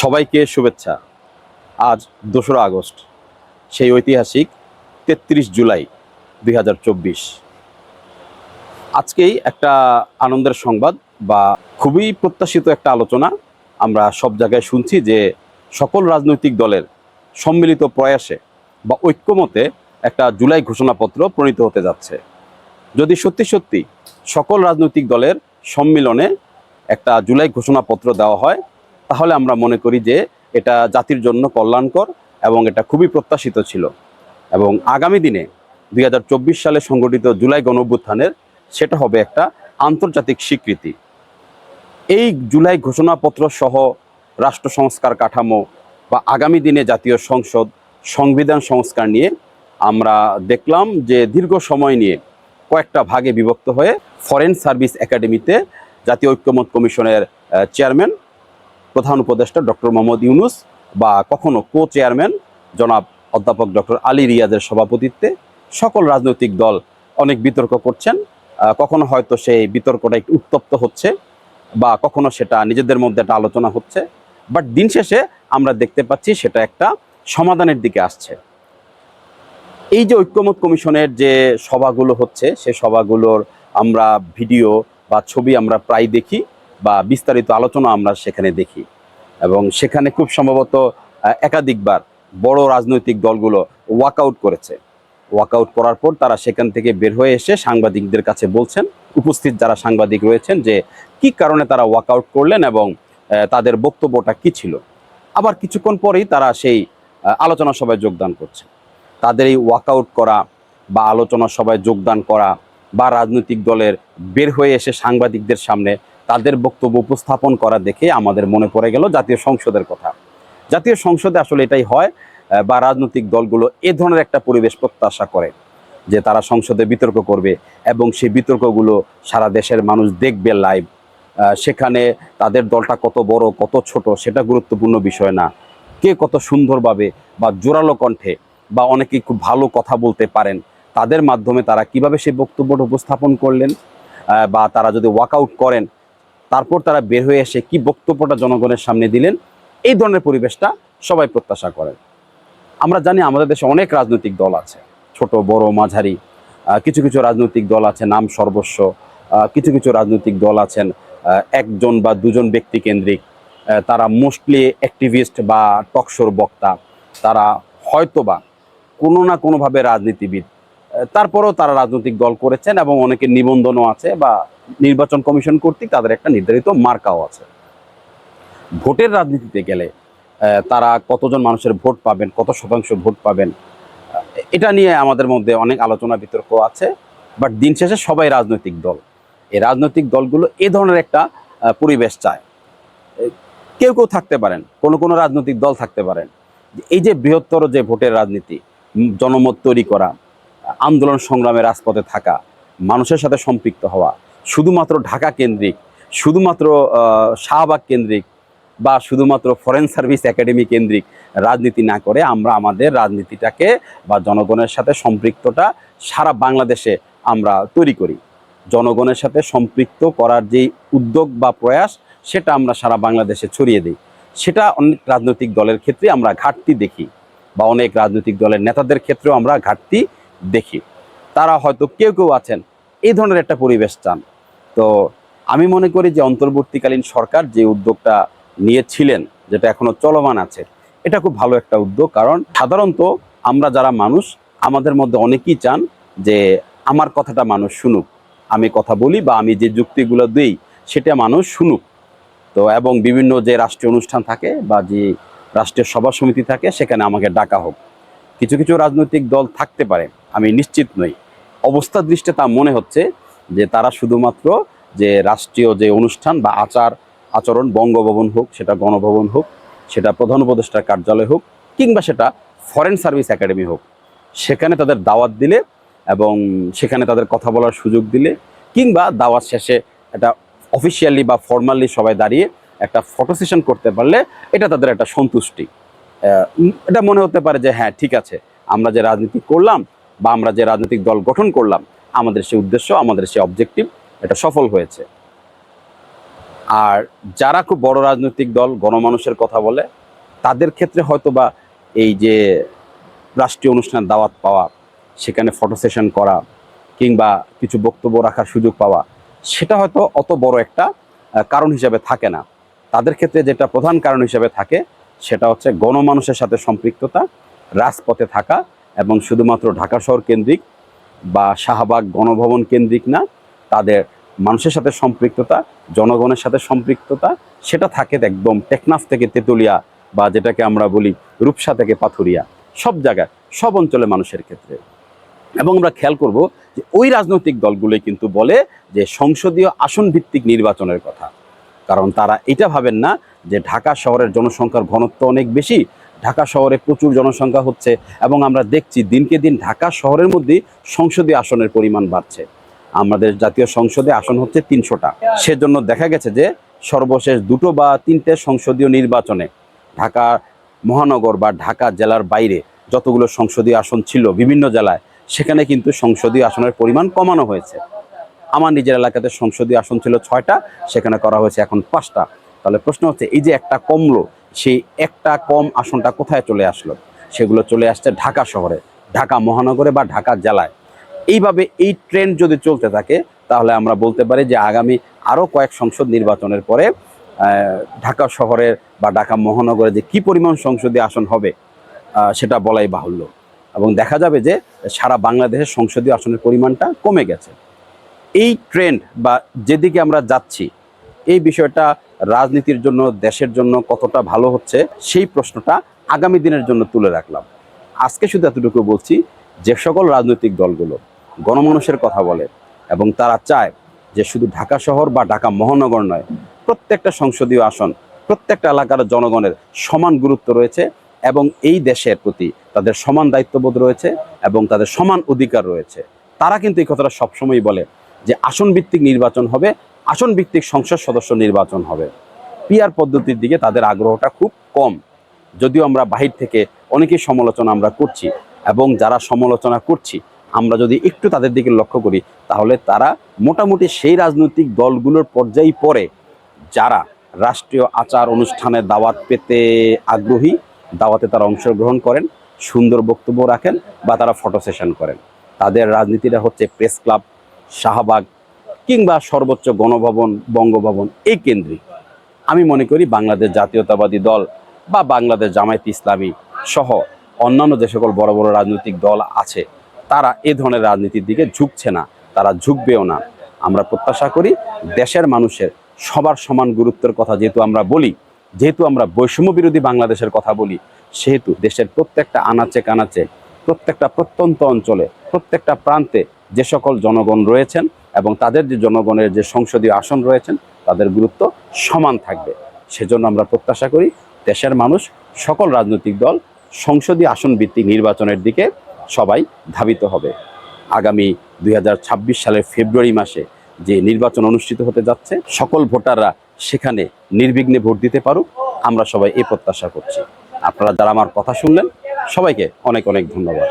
সবাইকে শুভেচ্ছা। আজ দোসরা আগস্ট, সেই ঐতিহাসিক তেত্রিশ জুলাই দুই হাজার চব্বিশ। আজকেই একটা আনন্দের সংবাদ বা খুবই প্রত্যাশিত একটা আলোচনা আমরা সব জায়গায় শুনছি যে সকল রাজনৈতিক দলের সম্মিলিত প্রয়াসে বা ঐক্যমতে একটা জুলাই ঘোষণাপত্র প্রণীত হতে যাচ্ছে। যদি সত্যি সত্যি সকল রাজনৈতিক দলের সম্মিলনে একটা জুলাই ঘোষণাপত্র দেওয়া হয় তাহলে আমরা মনে করি যে এটা জাতির জন্য কল্যাণকর এবং এটা খুবই প্রত্যাশিত ছিল। এবং আগামী দিনে দু হাজার চব্বিশ সালে সংগঠিত জুলাই গণঅভ্যুত্থানের সেটা হবে একটা আন্তর্জাতিক স্বীকৃতি। এই জুলাই ঘোষণাপত্র সহ রাষ্ট্র সংস্কার কাঠামো বা আগামী দিনে জাতীয় সংসদ সংবিধান সংস্কার নিয়ে আমরা দেখলাম যে দীর্ঘ সময় নিয়ে কয়েকটা ভাগে বিভক্ত হয়ে ফরেন সার্ভিস একাডেমিতে জাতীয় ঐক্যমত কমিশনের চেয়ারম্যান প্রধান উপদেষ্টা ডক্টর মোহাম্মদ ইউনুস বা কখনো কো চেয়ারম্যান জনাব অধ্যাপক ডক্টর আলী রিয়াজের সভাপতিত্বে সকল রাজনৈতিক দল অনেক বিতর্ক করছেন। কখনো হয়তো সেই বিতর্কটা একটু উত্তপ্ত হচ্ছে বা কখনো সেটা নিজেদের মধ্যে একটা আলোচনা হচ্ছে। বাট দিন শেষে আমরা দেখতে পাচ্ছি সেটা একটা সমাধানের দিকে আসছে। এই যে ঐক্যমত কমিশনের যে সভাগুলো হচ্ছে, সে সভাগুলোর আমরা ভিডিও বা ছবি আমরা প্রায় দেখি। বা বিস্তারিত আলোচনা আমরা সেখানে দেখি। এবং সেখানে খুব সম্ভবত একাধিকবার বড় রাজনৈতিক দলগুলো ওয়াকআউট করেছে। ওয়াকআউট করার পর তারা সেখান থেকে বের হয়ে এসে সাংবাদিকদের কাছে বলছেন, উপস্থিত যারা সাংবাদিক রয়েছেন যে কি কারণে তারা ওয়াকআউট করলেন এবং তাদের বক্তব্যটা কি ছিল। আবার কিছুক্ষণ পরেই তারা সেই আলোচনা সভায় যোগদান করছে। তাদের এই ওয়াকআউট করা বা আলোচনা সভায় যোগদান করা বা রাজনৈতিক দলের বের হয়ে এসে সাংবাদিকদের সামনে তাদের বক্তব্য উপস্থাপন করা দেখে আমাদের মনে পড়ে গেল জাতীয় সংসদের কথা। জাতীয় সংসদে আসলে এটাই হয় বা রাজনৈতিক দলগুলো এ ধরনের একটা পরিবেশ প্রত্যাশা করে, যে তারা সংসদে বিতর্ক করবে এবং সেই বিতর্কগুলো সারা দেশের মানুষ দেখবে লাইভ সেখানে তাদের দলটা কত বড়, কত ছোট, সেটা গুরুত্বপূর্ণ বিষয় না। কে কত সুন্দরভাবে বা জোরালো কণ্ঠে বা অনেকে খুব ভালো কথা বলতে পারেন, তাদের মাধ্যমে তারা কীভাবে সেই বক্তব্যটা উপস্থাপন করলেন বা তারা যদি ওয়াকআউট করেন তারপর তারা বের হয়ে এসে কি বক্তব্যটা জনগণের সামনে দিলেন, এই ধরনের পরিবেশটা সবাই প্রত্যাশা করেন আমরা জানি আমাদের দেশে অনেক রাজনৈতিক দল আছে, ছোট, বড়, মাঝারি কিছু কিছু রাজনৈতিক দল আছে, নাম সর্বস্ব কিছু কিছু রাজনৈতিক দল আছেন একজন বা দুজন ব্যক্তি কেন্দ্রিক তারা মোস্টলি অ্যাক্টিভিস্ট বা টকশোর বক্তা, তারা হয়তোবা কোনো না কোনোভাবে রাজনীতিবিদ তারপরেও তারা রাজনৈতিক দল করেছেন এবং অনেকের নিবন্ধনও আছে বা নির্বাচন কমিশন কর্তৃক তাদের একটা নির্ধারিত মার্কাও আছে। ভোটের রাজনীতিতে গেলে তারা কতজন মানুষের ভোট পাবেন, কত শতাংশ ভোট পাবেন এটা নিয়ে আমাদের মধ্যে অনেক আলোচনা, বিতর্ক আছে। বাট দিন শেষে সবাই রাজনৈতিক দল। এই রাজনৈতিক দলগুলো এ ধরনের একটা পরিবেশ চায়। কেউ কেউ থাকতে পারেন, কোনো কোনো রাজনৈতিক দল থাকতে পারেন। এই যে বৃহত্তর যে ভোটের রাজনীতি, জনমত তৈরি করা, আন্দোলন সংগ্রামে রাজপথে থাকা, মানুষের সাথে সম্পৃক্ত হওয়া শুধুমাত্র ঢাকা কেন্দ্রিক, শুধুমাত্র শাহবাগ কেন্দ্রিক বা শুধুমাত্র ফরেন সার্ভিস একাডেমি কেন্দ্রিক রাজনীতি না করে আমরা আমাদের রাজনীতিটাকে বা জনগণের সাথে সম্পৃক্তটা সারা বাংলাদেশে আমরা তৈরি করি। জনগণের সাথে সম্পৃক্ত করার যেই উদ্যোগ বা প্রয়াস, সেটা আমরা সারা বাংলাদেশে ছড়িয়ে দিই। সেটা অনেক রাজনৈতিক দলের ক্ষেত্রে আমরা ঘাটতি দেখি বা অনেক রাজনৈতিক দলের নেতাদের ক্ষেত্রেও আমরা ঘাটতি দেখি। তারা হয়তো কেউ কেউ আছেন, এই ধরনের একটা পরিবেশ চান। তো আমি মনে করি যে অন্তর্বর্তীকালীন সরকার যে উদ্যোগটা নিয়েছিলেন, যেটা এখনও চলমান আছে, এটা খুব ভালো একটা উদ্যোগ। কারণ সাধারণত আমরা যারা মানুষ, আমাদের মধ্যে অনেকেই চান যে আমার কথাটা মানুষ শুনুক, আমি কথা বলি বা আমি যে যুক্তিগুলো দিই, সেটা মানুষ শুনুক। তো এবং বিভিন্ন যে রাষ্ট্রীয় অনুষ্ঠান থাকে বা যে রাষ্ট্রীয় সভা সমিতি থাকে, সেখানে আমাকে ডাকা হোক। কিছু কিছু রাজনৈতিক দল থাকতে পারে, আমি নিশ্চিত নই। অবস্থা দৃষ্টে তা মনে হচ্ছে যে তারা শুধুমাত্র যে রাষ্ট্রীয় যে অনুষ্ঠান বা আচার আচরণ, বঙ্গভবন হোক, সেটা গণভবন হোক, সেটা প্রধান উপদেষ্টার কার্যালয় হোক, কিংবা সেটা ফরেন সার্ভিস একাডেমি হোক, সেখানে তাদের দাওয়াত দিলে এবং সেখানে তাদের কথা বলার সুযোগ দিলে, কিংবা দাওয়াত শেষে একটা অফিসিয়ালি বা ফর্মালি সবাই দাঁড়িয়ে একটা ফটো সেশন করতে পারলে এটা তাদের একটা সন্তুষ্টি। এটা মনে হতে পারে যে হ্যাঁ ঠিক আছে, আমরা যে রাজনীতি করলাম বা আমরা যে রাজনৈতিক দল গঠন করলাম আমাদের সে উদ্দেশ্য, আমাদের সে অবজেক্টিভ এটা সফল হয়েছে। আর যারা খুব বড় রাজনৈতিক দল, গণমানুষের কথা বলে, তাদের ক্ষেত্রে হয়তো বা এই যে রাষ্ট্রীয় অনুষ্ঠানের দাওয়াত পাওয়া, সেখানে ফটো সেশন করা, কিংবা কিছু বক্তব্য রাখার সুযোগ পাওয়া, সেটা হয়তো অত বড় একটা কারণ হিসাবে থাকে না। তাদের ক্ষেত্রে যেটা প্রধান কারণ হিসাবে থাকে, সেটা হচ্ছে গণমানুষের সাথে সম্পৃক্ততা, রাজপথে থাকা, এবং শুধুমাত্র ঢাকা শহর কেন্দ্রিক বা শাহবাগ গণভবন কেন্দ্রিক না, তাদের মানুষের সাথে সম্পৃক্ততা, জনগণের সাথে সম্পৃক্ততা, সেটা থাকে একদম টেকনাফ থেকে তেতুলিয়া বা যেটাকে আমরা বলি রূপসা থেকে পাথুরিয়া, সব জায়গায়, সব অঞ্চলে মানুষের ক্ষেত্রে। এবং আমরা খেয়াল করব যে ওই রাজনৈতিক দলগুলোই কিন্তু বলে যে সংসদীয় আসন ভিত্তিক নির্বাচনের কথা। কারণ তারা এটা ভাবেন না যে ঢাকা শহরের জনসংখ্যার ঘনত্ব অনেক বেশি ঢাকা শহরে প্রচুর জনসংখ্যা হচ্ছে এবং আমরা দেখছি দিনকে দিন ঢাকা শহরের মধ্যেই সংসদীয় আসনের পরিমাণ বাড়ছে। আমাদের জাতীয় সংসদে আসন হচ্ছে তিনশোটা। সেজন্য দেখা গেছে যে সর্বশেষ দুটো বা তিনটে সংসদীয় নির্বাচনে ঢাকা মহানগর বা ঢাকা জেলার বাইরে যতগুলো সংসদীয় আসন ছিল বিভিন্ন জেলায়, সেখানে কিন্তু সংসদীয় আসনের পরিমাণ কমানো হয়েছে। আমার নিজের এলাকাতে সংসদীয় আসন ছিল ছয়টা, সেখানে করা হয়েছে এখন পাঁচটা। তাহলে প্রশ্ন হচ্ছে, এই যে একটা কমলো সেই একটা কম আসনটা কোথায় চলে আসলো? সেগুলো চলে আসছে ঢাকা শহরে, ঢাকা মহানগরে বা ঢাকা জেলায়। এইভাবে এই ট্রেন্ড যদি চলতে থাকে, তাহলে আমরা বলতে পারি যে আগামী আরও কয়েক সংসদ নির্বাচনের পরে ঢাকা শহরের বা ঢাকা মহানগরে যে কি পরিমাণ সংসদীয় আসন হবে সেটা বলাই বাহুল্য। এবং দেখা যাবে যে সারা বাংলাদেশের সংসদীয় আসনের পরিমাণটা কমে গেছে। এই ট্রেন্ড বা যেদিকে আমরা যাচ্ছি এই বিষয়টা রাজনীতির জন্য, দেশের জন্য কতটা ভালো হচ্ছে সেই প্রশ্নটা আগামী দিনের জন্য তুলে রাখলাম। আজকে শুধু এতটুকু বলছি, যে সকল রাজনৈতিক দলগুলো গণমানুষের কথা বলে এবং তারা চায় যে শুধু ঢাকা শহর বা ঢাকা মহানগর নয়, প্রত্যেকটা সংসদীয় আসন, প্রত্যেকটা এলাকার জনগণের সমান গুরুত্ব রয়েছে এবং এই দেশের প্রতি তাদের সমান দায়িত্ববোধ রয়েছে এবং তাদের সমান অধিকার রয়েছে। তারা কিন্তু এই কথাটা সবসময়ই বলে যে আসন ভিত্তিক নির্বাচন হবে আসন ভিত্তিক সংসদ সদস্য নির্বাচন হবে। পিআর পদ্ধতির দিকে তাদের আগ্রহটা খুব কম। যদিও আমরা বাহির থেকে অনেকেই সমালোচনা আমরা করছি এবং যারা সমালোচনা করছি, আমরা যদি একটু তাদের দিকে লক্ষ্য করি, তাহলে তারা মোটামুটি সেই রাজনৈতিক দলগুলোর পর্যায়ে পড়ে। যারা রাষ্ট্রীয় আচার অনুষ্ঠানে দাওয়াত পেতে আগ্রহী, দাওয়াতে তারা অংশগ্রহণ করেন, সুন্দর বক্তব্য রাখেন বা তারা ফটো সেশন করেন। তাদের রাজনীতিটা হচ্ছে প্রেস ক্লাব, শাহবাগ কিংবা সর্বোচ্চ গণভবন, বঙ্গভবন, এই কেন্দ্রিক আমি মনে করি বাংলাদেশ জাতীয়তাবাদী দল বা বাংলাদেশ জামায়াত ইসলামী সহ অন্যান্য যে সকল বড় বড় রাজনৈতিক দল আছে, তারা এ ধরনের রাজনীতির দিকে ঝুঁকছে না, তারা ঝুঁকবেও না। আমরা প্রত্যাশা করি দেশের মানুষের সবার সমান গুরুত্বের কথা যেহেতু আমরা বলি, যেহেতু আমরা বৈষম্য বিরোধী বাংলাদেশের কথা বলি, সেহেতু দেশের প্রত্যেকটা আনাচে কানাচে, প্রত্যেকটা প্রত্যন্ত অঞ্চলে, প্রত্যেকটা প্রান্তে যে সকল জনগণ রয়েছেন এবং তাদের যে জনগণের যে সংসদীয় আসন রয়েছেন, তাদের গুরুত্ব সমান থাকবে। সেজন্য আমরা প্রত্যাশা করি দেশের মানুষ, সকল রাজনৈতিক দল সংসদীয় আসন ভিত্তিক নির্বাচনের দিকে সবাই ধাবিত হবে। আগামী দুই হাজার ছাব্বিশ সালের ফেব্রুয়ারি মাসে যে নির্বাচন অনুষ্ঠিত হতে যাচ্ছে, সকল ভোটাররা সেখানে নির্বিঘ্নে ভোট দিতে পারুক, আমরা সবাই এ প্রত্যাশা করছি। আপনারা যারা আমার কথা শুনলেন, সবাইকে অনেক অনেক ধন্যবাদ।